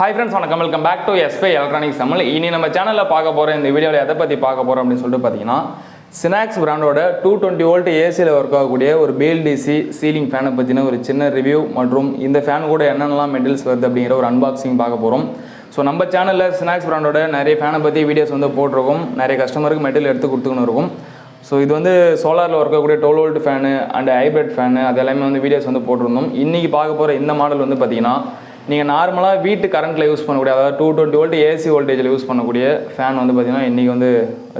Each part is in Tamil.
ஹாய் ஃப்ரெண்ட்ஸ் வணக்கம். Welcome back to SP electronics Tamil இனி நம்ம சேனலில் பார்க்க போகிற இந்த வீடியோவில் எதை பற்றி பார்க்க போகிறோம் அப்படின்னு சொல்லிட்டு பார்த்தீங்கன்னா சினாக்ஸ் பிராண்டோட டூ டுவெண்ட்டி வோல்ட் ஏசியில் ஒர்க் ஆகக்கூடிய ஒரு பிஎல்டிசி சீலிங் ஃபேனை பற்றின ஒரு சின்ன ரிவ்யூ மற்றும் இந்த ஃபேன் கூட என்னென்னலாம் மெட்டல்ஸ் வருது அப்படிங்கிற ஒரு அன்பாக்சிங் பார்க்க போகிறோம் ஸோ நம்ம சேனலில் ஸ்நாக்ஸ் பிராண்டோட நிறைய ஃபேனை பற்றி வீடியோஸ் வந்து போட்டிருக்கோம். நிறைய கஸ்டமருக்கு மெட்டீரியல் எடுத்து கொடுத்துக்கணும் இருக்கும். ஸோ இது வந்து சோலாரில் ஒர்க் ஆகக்கூடிய twelve volt fan and hybrid fan அது எல்லாமே வந்து வீடியோஸ் வந்து போட்டிருந்தோம். இன்றைக்கி பார்க்க போகிற இந்த மாடல் வந்து பார்த்தீங்கன்னா நீங்கள் நார்மலாக வீட்டு கரண்ட்டில் யூஸ் பண்ணக்கூடிய அதாவது டூ டுவெண்ட்டி வோல்ட் ஏசி வோல்டேஜில் யூஸ் பண்ணக்கூடிய ஃபேன் வந்து பார்த்தீங்கன்னா இன்றைக்கி வந்து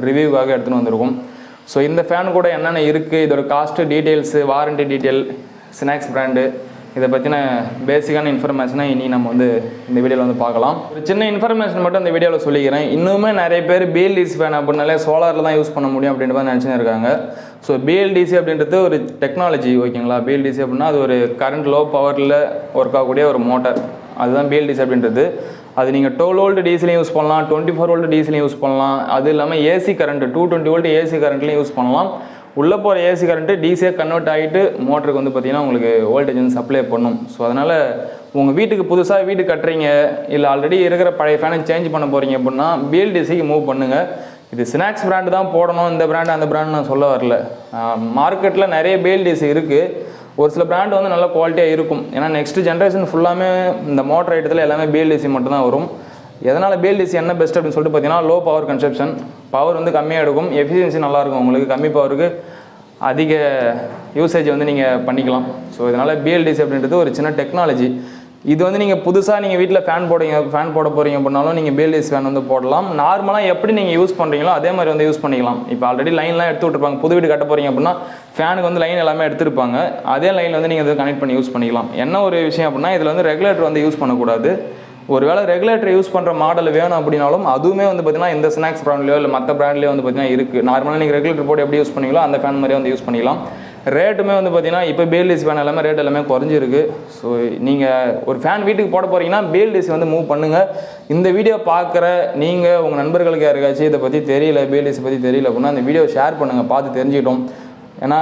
ரிவ்யூவாக எடுத்துகிட்டு வந்திருக்கும். ஸோ இந்த ஃபேன் கூட என்னென்ன இருக்குது இதோட cost details warranty detail Snacks brand இதை பற்றின பேசிக்கான இன்ஃபர்மேஷனை இனி நம்ம வந்து இந்த வீடியோவில் வந்து பார்க்கலாம். ஒரு சின்ன இன்ஃபர்மேஷன் மட்டும் இந்த வீடியோவில் சொல்லிக்கிறேன். இன்னுமே நிறைய பேர் பிஎல்டிசி ஃபேன் அப்படின்னாலே சோலாரில் தான் யூஸ் பண்ண முடியும் அப்படின்ற மாதிரி நினச்சின்னு இருக்காங்க. ஸோ பிஎல்டிசி அப்படின்றது ஒரு டெக்னாலஜி ஓகேங்களா பிஎல்டிசி அப்படின்னா அது ஒரு கரண்ட் லோ பவரில் ஒர்க் ஆகக்கூடிய ஒரு மோட்டார் அதுதான் பிஎல்டிசி அப்படின்றது. அது நீங்கள் டுவெல் வோல்ட் டீசலையும் யூஸ் பண்ணலாம் டுவெண்ட்டி ஃபோர் வோல்ட் டீசலையும் யூஸ் பண்ணலாம். அது இல்லாமல் AC current two twenty volt AC கரண்ட்லையும் use பண்ணலாம். உள்ளே போகிற ஏசி கரண்ட்டு டிசியாக கன்வெர்ட் ஆகிட்டு மோட்டருக்கு வந்து பார்த்திங்கன்னா உங்களுக்கு வோல்டேஜ் வந்து சப்ளை பண்ணும். ஸோ அதனால் உங்கள் வீட்டுக்கு புதுசாக வீடு கட்டுறீங்க இல்லை ஆல்ரெடி இருக்கிற பழைய ஃபேனை சேஞ்ச் பண்ண போகிறீங்க அப்படின்னா பிஎல்டிசிக்கு மூவ் பண்ணுங்கள் இது ஸ்நாக்ஸ் பிராண்டு தான் போடணும் இந்த பிராண்டு அந்த பிராண்டு நான் சொல்ல வரல. மார்க்கெட்டில் நிறைய பிஎல்டிசி இருக்குது ஒரு சில பிராண்டு வந்து நல்ல குவாலிட்டியாக இருக்கும். ஏன்னா நெக்ஸ்ட் ஜென்ரேஷன் ஃபுல்லாமே இந்த மோட்டர் ஐட்டத்தில் எல்லாமே பிஎல்டிசி மட்டும்தான் வரும். எதனால் பிஎல்டிசி என்ன பெஸ்ட் அப்படின்னு சொல்லிட்டு பார்த்தீங்கன்னா லோ பவர் கன்செப்ஷன் பவர் வந்து கம்மியாக எடுக்கும். எஃபிஷியன்சி நல்லாயிருக்கும் உங்களுக்கு. கம்மி பவருக்கு அதிக யூசேஜ் வந்து நீங்கள் பண்ணிக்கலாம். ஸோ இதனால் பிஎல்டிசி அப்படின்றது ஒரு சின்ன டெக்னாலஜி இது வந்து நீங்கள் புதுசாக நீங்கள் வீட்டில் ஃபேன் போடுங்க ஃபேன் போட போகிறீங்க அப்படின்னாலும் நீங்கள் பிஎல்டிசி ஃபேன் வந்து போடலாம். நார்மலாக எப்படி நீங்கள் யூஸ் பண்ணுறீங்களோ அதே மாதிரி வந்து யூஸ் பண்ணிக்கலாம். இப்போ ஆல்ரெடி லைன்லாம் எடுத்து விட்டுருப்பாங்க. புது வீடு கட்ட போகிறீங்க அப்படின்னா ஃபேனுக்கு வந்து லைன் எல்லாமே எடுத்துருப்பாங்க. அதே லைனில் வந்து நீங்கள் இதை கனெக்ட் பண்ணி யூஸ் பண்ணிக்கலாம். என்ன ஒரு விஷயம் அப்படின்னா இதில் வந்து ரெகுலேட்டர் வந்து யூஸ் பண்ணக்கூடாது. ஒருவேளை ரெகுலேட்டர் யூஸ் பண்ணுற மாடல் வேணும் அப்படின்னாலும் அதுவுமே வந்து பார்த்தீங்கன்னா இந்த ஸ்நாக்ஸ் ப்ராண்ட்லையோ இல்லை மற்ற ப்ராண்ட்லேயோ வந்து பார்த்தீங்கன்னா இருக்குது நார்மலாக நீங்கள் ரெகுலேட்டர் போட்டு எப்படி யூஸ் பண்ணீங்களோ அந்த ஃபேன் மாதிரியே வந்து யூஸ் பண்ணிக்கலாம். ரேட்டுமே வந்து பார்த்தீங்கன்னா இப்போ பேல்டிஸ் ஃபேன் எல்லாமே ரேட் எல்லாமே குறைஞ்சிருக்கு. ஸோ நீங்கள் ஒரு ஃபேன் வீட்டுக்கு போட போகிறீங்கன்னா பிஎல்டிசி வந்து மூவ் பண்ணுங்கள் இந்த வீடியோ பார்க்குற நீங்கள் உங்கள் நண்பர்களுக்கு யாருக்காச்சும் இதை பற்றி தெரியல பிஎல்டிசி பற்றி தெரியல அப்படின்னா அந்த வீடியோ ஷேர் பண்ணுங்கள் பார்த்து தெரிஞ்சுக்கிட்டோம். ஏன்னா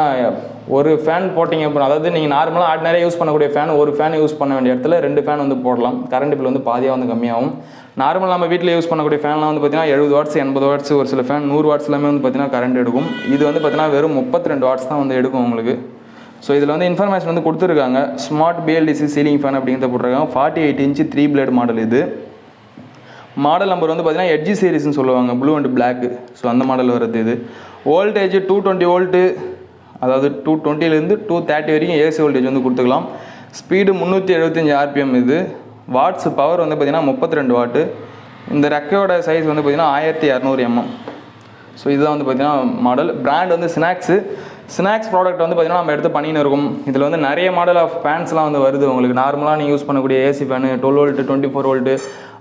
ஒரு ஃபேன் போட்டிங்க அப்புறம் அதாவது நீங்கள் நார்மலாக ஆர்டினரியாக யூஸ் பண்ணக்கூடிய ஃபேன் ஒரு ஃபேன் யூஸ் பண்ண வேண்டிய இடத்துல ரெண்டு ஃபேன் வந்து போடலாம். கரண்ட் பில் வந்து பாதியாக வந்து கம்மியாகும். நார்மல் நம்ம வீட்டில் யூஸ் பண்ணக்கூடிய ஃபேன்லாம் வந்து பார்த்தீங்கன்னா எழுபது வாட்ஸ் எண்பது வாட்ஸ் ஒரு சில ஃபேன் நூறு வாட்ஸ் எல்லாமே வந்து பார்த்தீங்கன்னா கரண்ட் எடுக்கும். இது வந்து பார்த்தீங்கன்னா வெறும் முப்பத்தி ரெண்டு வாட்ஸ் தான் வந்து எடுக்கும் உங்களுக்கு. ஸோ இதில் வந்து இன்ஃபர்மேஷன் வந்து கொடுத்துருக்காங்க. ஸ்மார்ட் பிஎல்டிசி சீலிங் ஃபேன் அப்படிங்கிறத போட்டிருக்காங்க. Forty eight inch three blade model இது மாடல் நம்பர் வந்து பார்த்தீங்கன்னா எட்ஜி சீரிஸ்னு சொல்லுவாங்க. ப்ளூ அண்ட் பிளாக் ஸோ அந்த மாடல் வருது இது. வோல்டேஜ் டூ டுவெண்ட்டி வோல்ட்டு அதாவது டூ டுவெண்ட்டிலேருந்து டூ தேர்ட்டி வரைக்கும் ஏசி வோல்டேஜ் வந்து கொடுத்துக்கலாம். ஸ்பீடு முந்நூற்றி எழுபத்தஞ்சி ஆர்பிஎம் இது. வாட்ஸ் பவர் வந்து பார்த்திங்கன்னா முப்பத்தி ரெண்டு வாட்டு இந்த ரெக்கையோட சைஸ் வந்து பார்த்திங்கன்னா ஆயிரத்தி இரநூறு எம்எம் ஸோ இதுதான் வந்து பார்த்திங்கன்னா மாடல் பிராண்ட் வந்து ஸ்நாக்ஸு ஸ்நாக்ஸ் ப்ராடக்ட் வந்து பார்த்திங்கன்னா நம்ம எடுத்து பண்ணின்னு இருக்கும். இதில் வந்து நிறைய மாடல் ஆஃப் ஃபேன்ஸ்லாம் வந்து வருது. உங்களுக்கு நார்மலாக நீங்கள் யூஸ் பண்ணக்கூடிய AC fan twelve volt twenty four volt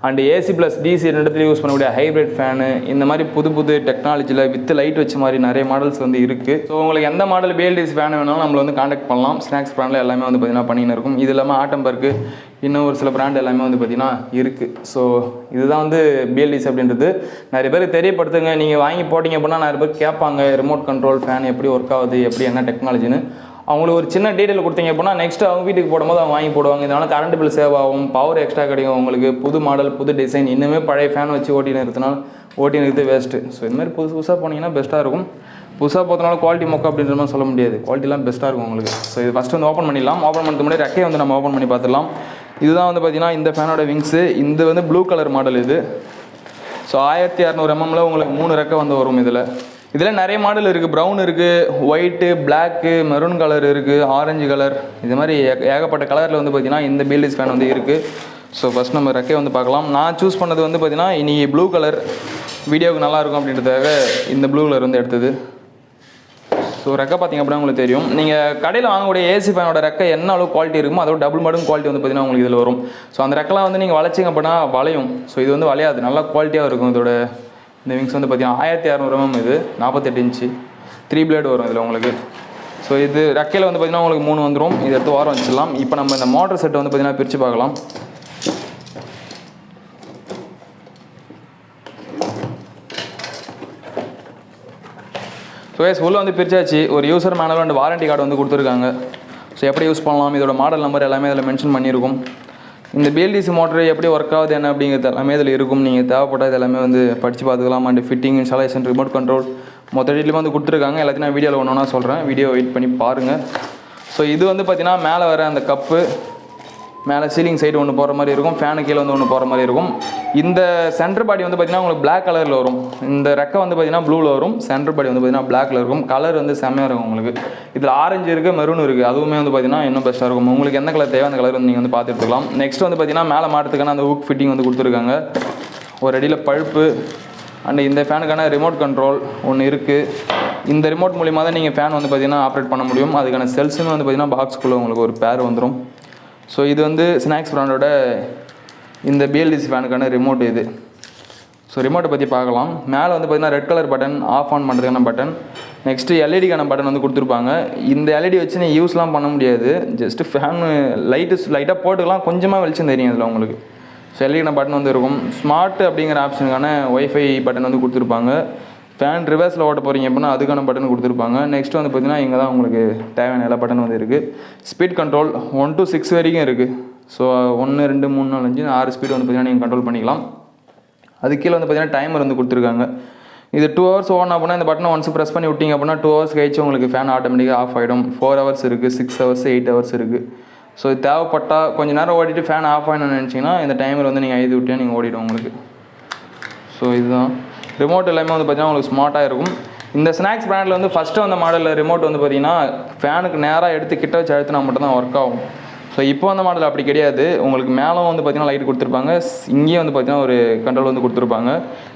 and AC plus DC ரெண்டு இடத்துலையும் யூஸ் பண்ணக்கூடிய ஹைப்ரிட் ஃபேனு இந்த மாதிரி புது புது டெக்னாலஜியில் வித் லைட் வச்ச மாதிரி நிறைய மாடல்ஸ் வந்து இருக்குது ஸோ உங்களுக்கு எந்த மாடல் பிஎல்டிசி ஃபேன் வேணாலும் நம்மளை வந்து காண்டாக்ட் பண்ணலாம். ஸ்நாக்ஸ் ப்ராண்டில் எல்லாமே வந்து பார்த்திங்கன்னா பண்ணின்னு இருக்கும். இது இல்லாமல் ஆட்டம்பர்க்கு இன்னும் ஒரு சில பிராண்ட் எல்லாமே வந்து பார்த்திங்கன்னா இருக்குது ஸோ இதுதான் வந்து பிஎல்டிசி அப்படின்றது. நிறைய பேருக்கு தெரியப்படுத்துங்க. நீங்கள் வாங்கி போட்டிங்க அப்படின்னா நிறைய பேர் கேட்பாங்க ரிமோட் கண்ட்ரோல் ஃபேன் எப்படி ஒர்க் ஆகுது எப்படி என்ன டெக்னாலஜின்னு அவங்களுக்கு ஒரு சின்ன டீட்டெயில் கொடுத்தீங்க அப்படின்னா நெக்ஸ்ட் அவங்க வீட்டுக்கு போடும்போது அவங்க வாங்கி போடுவாங்க. இதனால் கரண்ட் பில் சேவ் ஆகும். பவர் எக்ஸ்ட்ரா கிடைக்கும் உங்களுக்கு. புது மாடல் புது டிசைன் இன்னுமே பழைய ஃபேன் வச்சு ஓட்டின்னு இருக்கிறதுனால ஓட்டின்னு இருக்கிறது வேஸ்ட்டு ஸோ இந்த மாதிரி புதுசு புதுசாக போனீங்கன்னா பெஸ்ட்டாக இருக்கும். புதுசாக போகிறதுனால குவாலிட்டி மொக்கா அப்படின்ற மாதிரி சொல்ல முடியாது. குவாலிட்டிலாம் பெஸ்ட்டாக இருக்கும் உங்களுக்கு. ஸோ இது ஃபஸ்ட்டு வந்து ஓப்பன் பண்ணிடலாம். ஓப்பன் பண்ணுறது முன்னாடி ரெக்கையை வந்து நம்ம ஓப்பன் பண்ணி பார்த்துடலாம். இதுதான் வந்து பார்த்தீங்கன்னா இந்த ஃபேனோட விங்ஸு இந்த வந்து ப்ளூ கலர் மாடல் இது. ஸோ ஆயிரத்தி இரநூறு எம்எம்ல உங்களுக்கு மூணு ரெக்கை வந்து வரும் இதில். இதில் நிறைய மாடல் இருக்குது ப்ரௌன் இருக்குது ஒயிட்டு பிளாக்கு மெரூன் கலர் இருக்குது ஆரஞ்சு கலர் இது மாதிரி ஏக- ஏகப்பட்ட கலரில் வந்து பார்த்தீங்கன்னா இந்த பில்டிஸ் ஃபேன் வந்து இருக்குது ஸோ ஃபஸ்ட் நம்ம ரெக்கே வந்து பார்க்கலாம். நான் சூஸ் பண்ணது வந்து பார்த்தீங்கன்னா இனி ப்ளூ கலர் வீடியோவுக்கு நல்லா இருக்கும் அப்படின்றதுக்காக இந்த ப்ளூ கலர் வந்து எடுத்தது. ஸோ ரெக்கை பார்த்தீங்க அப்படின்னா உங்களுக்கு தெரியும். நீங்கள் கடையில் வாங்கக்கூடிய ஏசி ஃபேனோட ரெக்கை என்ன அளவு குவாலிட்டி இருக்குமோ அதோட டபுள் மடங்கு குவாலிட்டி வந்து பார்த்திங்கன்னா உங்களுக்கு இதில் வரும். ஸோ அந்த ரெக்கெலாம் வந்து நீங்கள் வளைச்சிங்க அப்படின்னா வளையும். ஸோ இது வந்து வளையாது. நல்லா குவாலிட்டியாக இருக்கும் இதோட இந்த விங்ஸ் வந்து பார்த்தீங்கன்னா ஆயிரத்தி இரநூறு mm இது நாற்பத்தெட்டு இன்ச்சு த்ரீ பிளேடு வரும் இதில் உங்களுக்கு. ஸோ இது ரெக்கையில் வந்து பார்த்தீங்கன்னா உங்களுக்கு மூணு வந்துடும் இது எடுத்து வாரம் வச்சிடலாம். இப்போ நம்ம இந்த மோட்டர் செட்டை வந்து பார்த்தீங்கன்னா பிரித்து பார்க்கலாம். ஸோ எஸ் உள்ளே வந்து பிரிச்சாச்சு. ஒரு user manual and warranty card வந்து கொடுத்துருக்காங்க. ஸோ எப்படி யூஸ் பண்ணலாம்? இதோட மாடல் நம்பர் எல்லாமே இதில் மென்ஷன் பண்ணியிருக்கும். இந்த பிஎல்டிசி மோட்டர் எப்படி ஒர்க் ஆகுது என்ன அப்படிங்கிறது எல்லாமே இதில் இருக்கும். நீங்கள் தேவைப்பட்டால் இதெல்லாமே வந்து படித்து பார்த்துக்கலாம். And fitting installation remote control மொத்த டீட்டெயிலும் வந்து கொடுத்துருக்காங்க. எல்லாத்தையும் நான் வீடியோவில் ஒன்று ஒன்றா சொல்கிறேன் வீடியோ வெயிட் பண்ணி பாருங்கள் ஸோ இது வந்து பார்த்தீங்கன்னா மேலே வர அந்த கப்பு மேலே சீலிங் சைடு ஒன்று போகிற மாதிரி இருக்கும் ஃபேனு கீழே வந்து ஒன்று போகிற மாதிரி இருக்கும். இந்த சென்டர் பாடி வந்து பார்த்தீங்கன்னா உங்களுக்கு பிளாக் கலரில் வரும். இந்த ரெக்கை வந்து பார்த்தீங்கன்னா ப்ளூவில் வரும். சென்டர் பாடி வந்து பார்த்தீங்கன்னா பிளாக்கில் இருக்கும். கலர் வந்து செம்மையாக இருக்கும் உங்களுக்கு. இதில் ஆரஞ்சு இருக்குது மெரூன் இருக்குது அதுவுமே வந்து பார்த்தீங்கன்னா இன்னும் பெஸ்ட்டாக இருக்கும். உங்களுக்கு எந்த கலர் தேவை அந்த கலர் வந்து நீங்கள் வந்து பார்த்து எடுத்துக்கலாம். நெக்ஸ்ட் வந்து பார்த்தீங்கன்னா மேலே மாட்டுறதுக்கான அந்த ஹுக் ஃபிட்டிங் வந்து கொடுத்துருக்காங்க. ஒரு அடியில் பழுப்பு அண்ட் இந்த ஃபேனுக்கான ரிமோட் கண்ட்ரோல் ஒன்று இருக்குது இந்த ரிமோட் மூலிமா தான் நீங்கள் ஃபேன் வந்து பார்த்தீங்கன்னா ஆப்ரேட் பண்ண முடியும். அதுக்கான செல்ஸுமே வந்து பார்த்தீங்கன்னா பாக்ஸ்க்குள்ளே உங்களுக்கு ஒரு பேர் வந்துடும் ஸோ இது வந்து ஸ்நாக்ஸ் ப்ராண்டோட இந்த பிஎல்டிசி ஃபேனுக்கான ரிமோட் இது. ஸோ ரிமோட்டை பற்றி பார்க்கலாம். மேலே வந்து பார்த்திங்கன்னா red colour button off on பண்ணுறதுக்கான பட்டன் நெக்ஸ்ட்டு எல்இடிக்கான பட்டன் வந்து கொடுத்துருப்பாங்க. இந்த எல்இடி வச்சு நீ யூஸ்லாம் பண்ண முடியாது. ஜஸ்ட்டு ஃபேனு லைட்டு லைட்டாக போட்டுக்கலாம். கொஞ்சமாக வெளிச்சம் தெரியும் இதில் உங்களுக்கு. ஸோ எல்இடிக்கான பட்டன் வந்து இருக்கும். ஸ்மார்ட் அப்படிங்கிற ஆப்ஷனுக்கான ஒய்ஃபை பட்டன் வந்து கொடுத்துருப்பாங்க. ஃபேன் ரிவர்ஸில் ஓட்ட போகிறீங்க அப்படின்னா அதுக்கான பட்டன் கொடுத்துருப்பாங்க. நெக்ஸ்ட் வந்து பார்த்தீங்கன்னா இங்கே தான் உங்களுக்கு தேவையான எல்லா பட்டன் வந்து இருக்குது speed control one to six வரைக்கும் இருக்குது ஸோ ஒன்று ரெண்டு மூணு நாலு அஞ்சு ஆறு ஸ்பீட் வந்து பார்த்தீங்கன்னா நீங்கள் கண்ட்ரோல் பண்ணிக்கலாம். அது கீழே வந்து பார்த்தீங்கன்னா டைமர் வந்து கொடுத்துருக்காங்க. இது டூ ஹவர்ஸ் ஓன் அப்படின்னா இந்த பட்டனை ஒன்ஸ் ப்ரெஸ் பண்ணி விட்டீங்க அப்படின்னா டூ ஹவர்ஸ் கழிச்சு உங்களுக்கு ஃபேன் ஆட்டோமேட்டிக்காக ஆஃப் ஆகிடும் ஃபோர் ஹவர்ஸ் இருக்குது சிக்ஸ் ஹவர்ஸ் எயிட் ஹவர்ஸ் இருக்குது ஸோ இது தேவைப்பட்டால் கொஞ்ச நேரம் ஓடிட்டு ஃபேன் ஆஃப் ஆகணும்னு நினச்சிங்கன்னா இந்த டைமர் வந்து நீங்கள் எழுதி விட்டே நீங்கள் ஓடிடும் உங்களுக்கு. ஸோ இதுதான். ரிமோட் எல்லாமே வந்து பார்த்தீங்கன்னா உங்களுக்கு ஸ்மார்ட்டாக இருக்கும். இந்த ஸ்நாக்ஸ் பிராண்டில் வந்து ஃபஸ்ட்டு வந்த மாடலில் ரிமோட் வந்து பார்த்தீங்கன்னா ஃபேனுக்கு நேராக எடுத்து கிட்ட வச்சு அழுத்தினா மட்டும்தான் ஒர்க் ஆகும். ஸோ இப்போ வந்த மாடல் அப்படி கிடையாது. உங்களுக்கு மேலே வந்து பார்த்தீங்கன்னா லைட் கொடுத்துருப்பாங்க. இங்கேயும் வந்து பார்த்தீங்கன்னா ஒரு கண்ட்ரோல் வந்து கொடுத்துருப்பாங்க.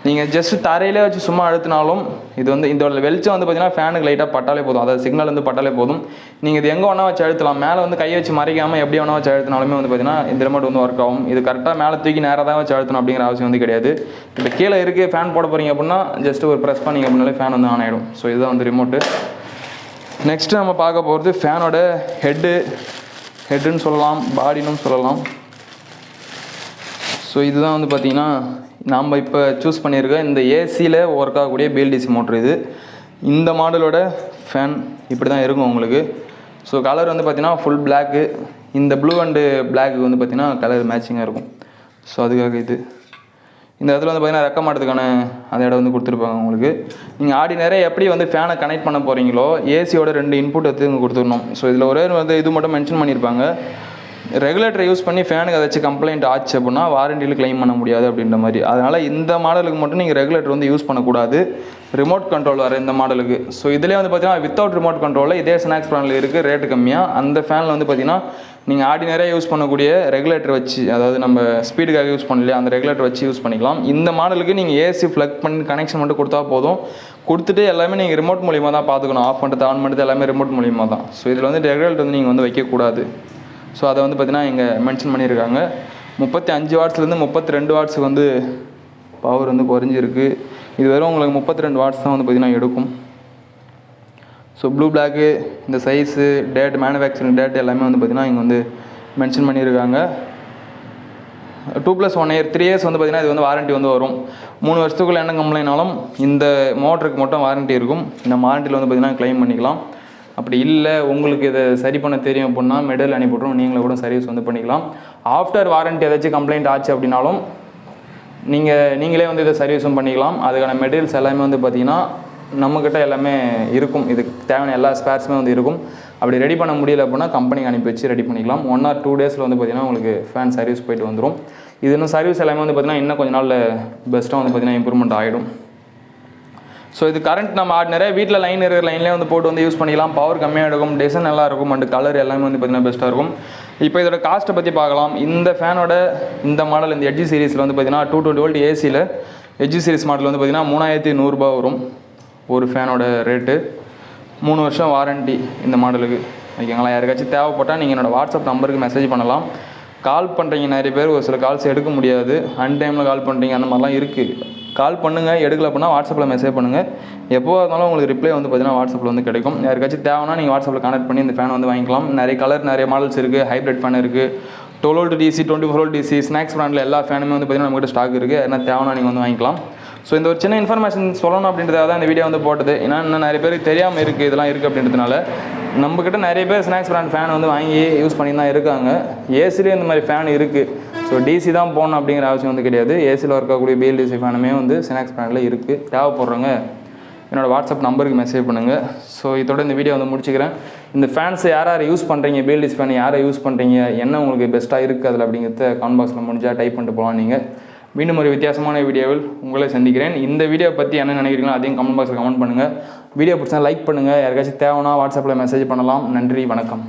நீங்கள் ஜஸ்ட் தரையிலே வச்சு சும்மா அழுத்தினாலும் இது வந்து இந்த வெளிச்சம் வந்து பார்த்தீங்கன்னா ஃபேனுக்கு லைட்டாக பட்டாலே போதும். அதாவது சிக்னல் வந்து பட்டாலே போதும். நீங்கள் இது எங்கே வேணா வச்சு அழுத்தலாம். மேலே வந்து கையை வச்சு மறைக்காமல் எப்படி வேணால் வச்சு அழுத்தினாலுமே வந்து பார்த்தீங்கன்னா இந்த ரிமோட் வந்து ஒர்க் ஆகும். இது கரெக்டாக மேலே தூக்கி நேராக தான் வச்சு அழுத்தணும் அப்படிங்கிற அவசியம் வந்து கிடையாது. இப்போ கீழே இருக்குது ஃபேன் போட போகிறீங்க அப்படின்னா ஜஸ்ட் ஒரு ப்ரெஸ் பண்ணீங்க அப்படின்னாலே ஃபேன் வந்து ஆன் ஆகிடும் ஸோ இதுதான் வந்து ரிமோட்டு நெக்ஸ்ட்டு நம்ம பார்க்க போகிறது ஃபேனோட ஹெட்டு ஹெட்டுன்னு சொல்லலாம் பாடினும் சொல்லலாம். ஸோ இதுதான் வந்து பார்த்தீங்கன்னா நாம் இப்போ சூஸ் பண்ணியிருக்க இந்த ஏசியில் ஒர்க் ஆகக்கூடிய பிஎல்டிசி மோட்ரு இது. இந்த மாடலோட ஃபேன் இப்படி தான் இருக்கும் உங்களுக்கு. ஸோ கலர் வந்து பார்த்தீங்கன்னா ஃபுல் பிளாக்கு இந்த ப்ளூ அண்டு பிளாக்கு வந்து பார்த்திங்கன்னா கலர் மேட்சிங்காக இருக்கும். ஸோ அதுக்காக இது. இந்த இடத்துல வந்து பார்த்தீங்கன்னா ரெக்க மாட்டதுக்கான அந்த இடம் வந்து கொடுத்துருப்பாங்க உங்களுக்கு. நீங்கள் ஆர்டினரியாக எப்படி வந்து ஃபேனை கனெக்ட் பண்ண போகிறீங்களோ ஏசியோட ரெண்டு இன்புட் எடுத்து இங்கே கொடுத்துடணும். ஸோ இதில் ஒரே ஒரு வந்து இது மட்டும் மென்ஷன் பண்ணியிருப்பாங்க. ரெகுலேட்டரை யூஸ் பண்ணி ஃபேனுக்கு ஏதாச்சும் கம்ப்ளைண்ட் ஆச்சு அப்படின்னா வாரண்டியில் க்ளைம் பண்ண முடியாது அப்படின்ற மாதிரி. அதனால் இந்த மாடலுக்கு மட்டும் நீங்கள் ரெகுலேட்டர் வந்து யூஸ் பண்ணக்கூடாது. ரிமோட் கண்ட்ரோல் வர இந்த மாடலுக்கு ஸோ இதிலே வந்து பார்த்தீங்கன்னா வித்தவுட் ரிமோட் கண்ட்ரோலில் இதே ஸ்நாக்ஸ் பிராண்டில் இருக்குது ரேட்டு கம்மியாக அந்த ஃபேனில் வந்து பார்த்தீங்கன்னா நீங்கள் ஆர்டினரியாக யூஸ் பண்ணக்கூடிய ரெகுலேட்டர் வச்சு அதாவது நம்ம ஸ்பீடுக்காக யூஸ் பண்ணலையா அந்த ரெகுலேட்டர் வச்சு யூஸ் பண்ணிக்கலாம். இந்த மாடலுக்கு நீங்கள் ஏசி ப்ளக் பண்ணி கனெக்ஷன் மட்டும் கொடுத்தா போதும். கொடுத்துட்டு எல்லாமே நீங்கள் ரிமோட் மூலியமாக தான் பார்த்துக்கணும் ஆஃப் பண்ணுறது ஆன் பண்ணுறது எல்லாமே ரிமோட் மூலியமாக தான் ஸோ இதில் வந்து ரெகுலேட்டர் வந்து நீங்கள் வந்து வைக்கக்கூடாது. ஸோ அதை வந்து பார்த்தீங்கன்னா இங்கே மென்ஷன் பண்ணியிருக்காங்க. முப்பத்தி அஞ்சு வாட்ஸ்லேருந்து முப்பத்தி ரெண்டு வாட்ஸுக்கு வந்து பவர் வந்து குறைஞ்சிருக்கு. இது வெறும் உங்களுக்கு முப்பத்தி ரெண்டு வாட்ஸ் தான் வந்து பார்த்தீங்கன்னா எடுக்கும். ஸோ ப்ளூ பிளாக்கு இந்த சைஸு டேட் மேனுஃபேக்சரிங் டேட் எல்லாமே வந்து பார்த்தீங்கன்னா இங்கே வந்து மென்ஷன் பண்ணியிருக்காங்க. Two plus one year three years வந்து பார்த்தீங்கன்னா இது வந்து வாரண்ட்டி வந்து வரும். மூணு வருஷத்துக்குள்ளே என்ன கம்ப்ளைனாலும் இந்த மோட்டருக்கு மட்டும் வாரண்ட்டி இருக்கும். இந்த வாரண்டியில் வந்து பார்த்தீங்கன்னா க்ளைம் பண்ணிக்கலாம். அப்படி இல்லை உங்களுக்கு இதை சரி பண்ண தெரியும் அப்படின்னா மெடல் அனுப்பிவிட்றோம் நீங்களே கூட சர்வீஸ் வந்து பண்ணிக்கலாம். ஆஃப்டர் வாரண்ட்டி ஏதாச்சும் கம்ப்ளைண்ட் ஆச்சு அப்படின்னாலும் நீங்கள் நீங்களே வந்து இதை சர்வீஸும் பண்ணிக்கலாம். அதுக்கான மெட்டீரியல்ஸ் எல்லாமே வந்து பார்த்தீங்கன்னா நம்மக்கிட்ட எல்லாமே இருக்கும். இதுக்கு தேவையான எல்லா ஸ்பேர்ஸுமே வந்து இருக்கும். அப்படி ரெடி பண்ண முடியல அப்படின்னா கம்பெனிக்கு அனுப்பி வச்சு ரெடி பண்ணிக்கலாம். ஒன் ஆர் டூ டேஸில் வந்து பார்த்தீங்கன்னா உங்களுக்கு ஃபேன் சர்வீஸ் போயிட்டு வந்துடும் இது இன்னும் சர்வீஸ் எல்லாமே வந்து பார்த்தீங்கன்னா இன்னும் கொஞ்ச நாளில் பெஸ்ட்டாக வந்து பார்த்தீங்கன்னா இம்ப்ரூவ்மெண்ட் ஆகிடும் ஸோ இது கரண்ட் நம்ம நிறைய வீட்டில் லைன் இருக்கிற லைன்லேயே வந்து போட்டு வந்து யூஸ் பண்ணிக்கலாம். பவர் கம்மியாக இருக்கும் டிசைன் நல்லா இருக்கும். அண்ட் கலர் எல்லாமே வந்து பார்த்திங்கன்னா பெஸ்ட்டாக இருக்கும். இப்போ இதோட காஸ்ட்டை பற்றி பார்க்கலாம். இந்த ஃபேனோட இந்த மாடல் இந்த எட்ஜி சீரிஸில் வந்து பார்த்தீங்கன்னா டூ டுவெண்ட்டி வோல்ட் ஏசியில் எட்ஜி சீரிஸ் மாடல் வந்து பார்த்தீங்கன்னா மூணாயிரத்தி நூறுரூபா வரும். ஒரு ஃபேனோட ரேட்டு மூணு வருஷம் வாரண்ட்டி இந்த மாடலுக்கு ஓகேங்களா யாருக்காச்சும் தேவைப்பட்டால் நீங்கள் என்னோடய வாட்ஸ்அப் நம்பருக்கு மெசேஜ் பண்ணலாம். கால் பண்ணுறீங்க நிறைய பேர். ஒரு சில கால்ஸ் எடுக்க முடியாது. அன் டைமில் கால் பண்ணுறீங்க அந்த மாதிரிலாம் இருக்குது கால் பண்ணுங்கள் எடுக்கல அப்படின்னா வாட்ஸ்அப்பில் மெசேஜ் பண்ணுங்கள் எப்போ இருந்தாலும் உங்களுக்கு ரிப்ளை வந்து பார்த்தீங்கன்னா வாட்ஸ்அப்பில் வந்து கிடைக்கும். யாருக்காச்சும் தேவைன்னா நீங்கள் வாட்ஸ்அப்பில் கனெக்ட் பண்ணி இந்த ஃபேன் வந்து வாங்கிக்கலாம். நிறைய கலர் நிறைய மாடல்ஸ் இருக்குது ஹைப்ரிட் ஃபேன் இருக்குது twelve DC twenty four DC Snacks ப்ராண்டில் எல்லா ஃபேனுமே வந்து பார்த்தீங்கன்னா நம்மகிட்ட ஸ்டாக் இருக்குது என்ன தேவைன்னா நீங்கள் வந்து வாங்கிக்கலாம். ஸோ இந்த ஒரு சின்ன இன்ஃபர்மேஷன் சொல்லணும் அப்படின்றதாக தான் இந்த வீடியோ வந்து போட்டது. ஏன்னா இன்னும் நிறைய பேருக்கு தெரியாமல் இருக்குது இதெல்லாம் இருக்குது அப்படின்றதுனால. நம்மக்கிட்ட நிறைய பேர் ஸ்நாக்ஸ் ப்ராண்ட் ஃபேன் வந்து வாங்கி யூஸ் பண்ணி தான் இருக்காங்க. ஏசிலே இந்த மாதிரி ஃபேன் இருக்குது ஸோ டிசி தான் போகணும் அப்படிங்கிற அவசியம் வந்து கிடையாது. ஏசியில் இருக்கக்கூடிய பிஎல்டிசி ஃபேனுமே வந்து சினாக்ஸ் பிராண்டில் இருக்குது தேவைப்படுறவங்க என்னோட வாட்ஸ்அப் நம்பருக்கு மெசேஜ் பண்ணுங்கள் ஸோ இதோட இந்த வீடியோ வந்து முடிச்சுக்கிறேன். இந்த ஃபேன்ஸ் யார் யார் யூஸ் பண்ணுறீங்க பிஎல்டிசி ஃபேன் யாரை யூஸ் பண்ணுறீங்க என்ன உங்களுக்கு பெஸ்ட்டாக இருக்குது அதில் அப்படிங்கிறத கமெண்ட் பாக்ஸில் முடிஞ்சால் டைப் பண்ணிட்டு போகலாம் நீங்கள் மீண்டும் ஒரு வித்தியாசமான வீடியோவில் உங்களை சந்திக்கிறேன். இந்த வீடியோ பற்றி என்ன நினைக்கிறீங்களோ அதையும் கமெண்ட் பாக்ஸில் கமெண்ட் பண்ணுங்கள் வீடியோ பிடிச்சா லைக் பண்ணுங்கள் யாருக்காச்சும் தேவைன்னா வாட்ஸ்அப்பில் மெசேஜ் பண்ணலாம். நன்றி வணக்கம்.